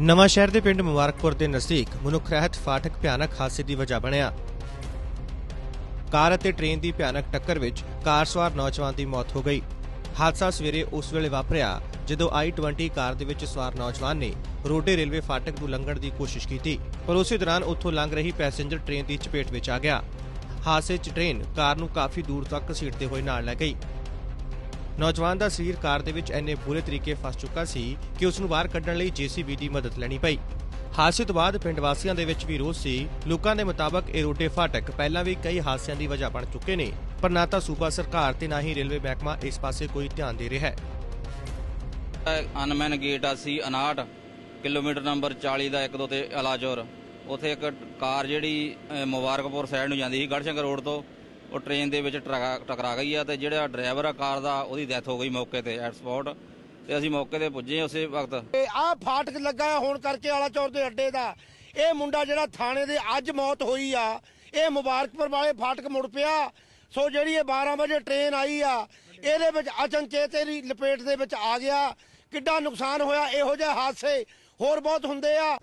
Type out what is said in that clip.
ਨਵਾਂ ਸ਼ਹਿਰ ਦੇ ਪਿੰਡ ਮੁਬਾਰਕਪੁਰ ਦੇ ਨਜ਼ਦੀਕ ਮਨੁੱਖ ਰਹਿਤ ਫਾਟਕ ਭਿਆਨਕ ਹਾਦਸੇ ਦੀ ਵਜ੍ਹਾ ਬਣਿਆ। ਕਾਰ ਅਤੇ ਟ੍ਰੇਨ ਦੀ ਭਿਆਨਕ ਟੱਕਰ ਵਿੱਚ ਕਾਰ ਸਵਾਰ ਨੌਜਵਾਨ ਦੀ ਮੌਤ ਹੋ ਗਈ। ਹਾਦਸਾ ਸਵੇਰੇ ਉਸ ਵੇਲੇ ਵਾਪਰਿਆ, ਜਦੋਂ i20 ਕਾਰ ਦੇ ਵਿੱਚ ਸਵਾਰ ਨੌਜਵਾਨ ਨੇ ਰੋਡੇ ਰੇਲਵੇ ਫਾਟਕ ਨੂੰ ਲੰਘਣ ਦੀ ਕੋਸ਼ਿਸ਼ ਕੀਤੀ, ਪਰ ਉਸੇ ਦੌਰਾਨ ਉੱਥੋਂ ਲੰਘ ਰਹੀ ਪੈਸੇਂਜਰ ਟ੍ਰੇਨ ਦੀ ਚਪੇਟ ਵਿੱਚ ਆ ਗਿਆ। ਹਾਦਸੇ 'ਚ ਟ੍ਰੇਨ ਕਾਰ ਨੂੰ ਕਾਫੀ ਦੂਰ ਤੱਕ ਘਸੀਟਦੇ ਹੋਏ ਨਾਲ ਲੈ ਗਈ। ਨੌਜਵਾਨ ਦਾ ਸਰੀਰ ਕਾਰ ਦੇ ਵਿੱਚ ਇੰਨੇ ਬੁਰੇ ਤਰੀਕੇ ਫਸ ਚੁੱਕਾ ਸੀ ਕਿ ਉਸ ਨੂੰ ਬਾਹਰ ਕੱਢਣ ਲਈ ਜੀਸੀਬੀ ਦੀ ਮਦਦ ਲੈਣੀ ਪਈ। ਹਾਦਸੇ ਤੋਂ ਬਾਅਦ ਪਿੰਡ ਵਾਸੀਆਂ ਦੇ ਵਿੱਚ ਵੀ ਰੋਸ ਸੀ। ਲੋਕਾਂ ਦੇ ਮੁਤਾਬਕ ਇਹ ਰੋਡੇ ਫਾਟਕ ਪਹਿਲਾਂ ਵੀ ਕਈ ਹਾਦਸਿਆਂ ਦੀ ਵਜ੍ਹਾ ਬਣ ਚੁੱਕੇ ਨੇ, ਪਰ ਨਾ ਤਾਂ ਸੂਬਾ ਸਰਕਾਰ ਤੇ ਨਾ ਹੀ ਰੇਲਵੇ ਮਹਿਕਮਾ ਇਸ ਪਾਸੇ ਕੋਈ ਧਿਆਨ ਦੇ ਰਿਹਾ ਹੈ। ਅਨਮੈਨ ਗੇਟ ਆ ਸੀ 59 ਕਿਲੋਮੀਟਰ ਨੰਬਰ 40 ਦਾ 12 ਤੇ ਅਲਾਜੋਰ। ਉਥੇ ਇੱਕ ਕਾਰ ਜਿਹੜੀ ਮੁਬਾਰਕਪੁਰ ਸਾਈਡ ਨੂੰ ਜਾਂਦੀ ਸੀ, ਗੜਸ਼ੰਕਰ ਰੋਡ ਤੋਂ। ਉਹ ਟ੍ਰੇਨ ਦੇ ਵਿੱਚ ਟਕਰਾ ਟਕਰਾ ਗਈ ਆ ਤੇ ਜਿਹੜਾ ਡਰਾਈਵਰ ਆ ਕਾਰ ਦਾ, ਉਹਦੀ ਡੈਥ ਹੋ ਗਈ ਮੌਕੇ ਤੇ ਐਟ ਸਪੌਟ ਤੇ ਅਸੀਂ ਮੌਕੇ ਤੇ ਪੁੱਜੇ ਉਸੇ ਵਕਤ। ਇਹ ਆ ਫਾਟਕ ਲੱਗਾ ਹੈ ਹੁਣ ਕਰਕੇ ਆਲਾ ਚੌਰ ਦੇ ਅੱਡੇ ਦਾ। ਇਹ ਮੁੰਡਾ ਜਿਹੜਾ ਥਾਣੇ ਦੇ ਅੱਜ ਮੌਤ ਹੋਈ ਆ, ਇਹ ਮੁਬਾਰਕਪੁਰ ਵਾਲੇ ਫਾਟਕ ਮੁੜ ਪਿਆ। ਸੋ ਜਿਹੜੀ ਇਹ 12 ਵਜੇ ਟ੍ਰੇਨ ਆਈ ਆ, ਇਹਦੇ ਵਿੱਚ ਅਚਨਚੇਤ ਇਹਦੀ ਲਪੇਟ ਦੇ ਵਿੱਚ ਆ ਗਿਆ। ਕਿੱਡਾ ਨੁਕਸਾਨ ਹੋਇਆ, ਇਹੋ ਜਿਹੇ ਹਾਦਸੇ ਹੋਰ ਬਹੁਤ ਹੁੰਦੇ ਆ।